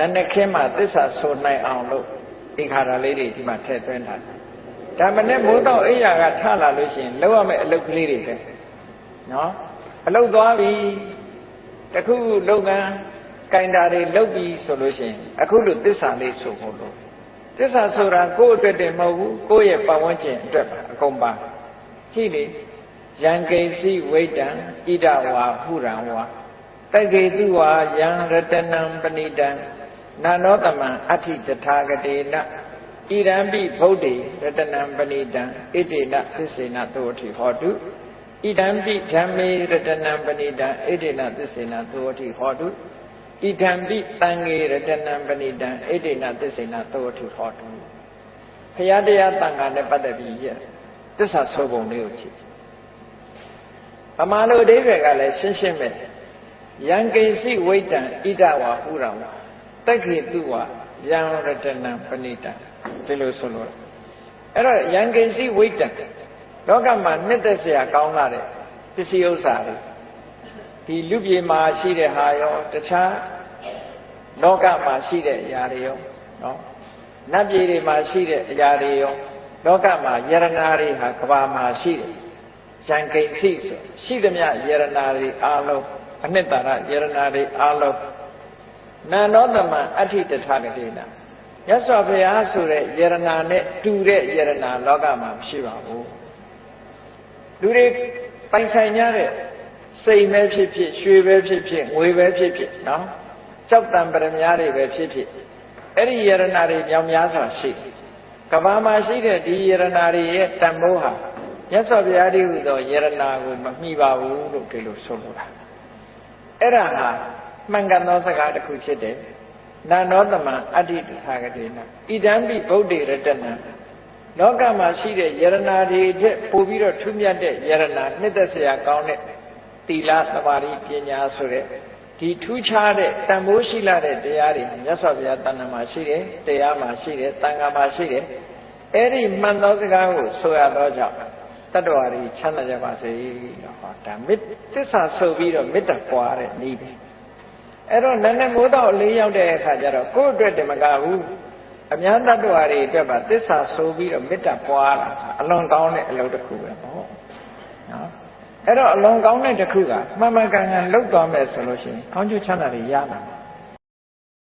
နည်းနည်းခင်းမှသစ္စာဆိုနိုင်အောင်လို့ဒီခါရလေးတွေဒီမှာထည့်သွင်းထားတယ်ဒါမနဲ့မိုးတော့အိယာကထလာလို့ရှိရင်လောက်ရမယ့်အလုပ်ကလေးတွေပဲနော်အလုပ်သွားပြီတခုလုပ်ငန်းကင်တာတွေလုပ်ပြီဆိုလို့ရှိရင်အခုလိုသစ္စာလေးဆိုဖို့လို့သစ္စာဆိုတာကိုယ့်အတွက်တည်းမဟုတ်ဘူးကိုယ့်ရဲ့ပတ်ဝန်းကျင်အတွက်ပါအကုန်ပါရှိလေယံကိစီဝိတံဣဒဝါဟုရံဝါတကေတုဝါယံရတနံပဏိတံ နာနောတမံအဋ္ဌိတထာဂတေနဣရံပိဗုဒ္ဓေရတနံပဏိတံဣတိနသစ္စေနသောတိဟောတုဣဒံပိဓမ္မေရတနံပဏိတံဣတိနသစ္စေနသောတိဟောတုဣဒံပိတံငေရတနံပဏိတံဣတိနသစ္စေနသောတိဟောတုဘုရားတရားတန်ခါနဲ့ပတ်သက်ပြီးရသစ္စာဆိုပုံလေးကိုကြည့်ဗမာလိုအဓိပ္ပာယ်ကလည်းရှင်းရှင်းပဲယံကိစီဝိတံဣဒဝါဟုရံဝါ တက္ကိတုဝယံရတနံပဏိတံဒီလိုဆိုလို့အဲ့တော့ယံကိစီဝိတံလောကမှာနှစ်သက်စရာကောင်းလာတဲ့ပစ္စည်းဥစ္စာတွေဒီလူပြေမှာရှိတဲ့ဟာရောတခြားလောကမှာရှိတဲ့အရာတွေရောနော်နတ်ပြည်တွေမှာရှိတဲ့အရာတွေရောလောကမှာယရနာတွေဟာကဘာမှာရှိတယ်ယံကိစီဆိုရှိသမျှယရနာတွေအားလုံးအနှစ်သာရယရနာတွေအားလုံး နန္ဒောသမံအဋ္ဌိတထကတိနာရသော်ဘုရားဆိုတဲ့ယရနာနဲ့တူတဲ့ယရနာလောကမှာမရှိပါဘူးလူတွေပိုင်ဆိုင်ကြတဲ့စိတ်ပဲဖြစ်ဖြစ်ရွှေပဲဖြစ်ဖြစ်ငွေပဲဖြစ်ဖြစ်နော်ကြောက်တံပရမများတွေပဲဖြစ်ဖြစ်အဲ့ဒီယရနာတွေမြောင်များစွာရှိတယ်ကဘာမှာရှိတဲ့ဒီယရနာတွေရဲ့တန်ဖိုးဟာရသော်ဘုရားတည်းဟူသောယရနာကိုမမှီပါဘူးလို့ဒီလိုဆိုလိုတာအဲ့ဒါဟာ မှန်ကန်သောစကားတစ်ခုဖြစ်တယ်နာနောတမံအဋ္ဌိတထာဂတိနာဣဒံပိဗုဒ္ဓေရတနံလောကမှာရှိတဲ့ယရနာတွေတဲ့ပို့ပြီးတော့ထူးမြတ်တဲ့ယရနာနှစ်သက်စရာကောင်းတဲ့သီလသမာဓိပညာဆိုတဲ့ဒီထူးခြားတဲ့တန်ဖိုးရှိလာတဲ့တရားတွေမြတ်စွာဘုရားတဏ္ဍာမှာရှိတယ်တရားမှာရှိတယ်တန်ခါမှာရှိတယ်အဲ့ဒီမှန်သောစကားကိုဆိုရတော့ကြောင့်တတ္တဝါတွေချမ်းသာကြပါစေလို့ဟောဒါမေတ္သစ္စာဆိုပြီးတော့မေတ္တာပွားတဲ့နည်းပဲ အဲ့တော့နည်းနည်းမိုးတော့အလေးရောက်တဲ့အခါကျတော့ကိုယ့်အတွက်တမကဘူးအများတ attva တွေအတွက်ပါသစ္စာဆိုပြီးတော့မေတ္တာပွားတာအလွန်ကောင်းတဲ့အလုပ်တစ်ခုပဲပေါ့နော်အဲ့တော့အလွန်ကောင်းတဲ့တစ်ခုကမှန်မှန်ကန်ကန်လုပ်သွားမယ်ဆိုလို့ရှိရင်ကောင်းကျိုးချမ်းသာတွေရမှာ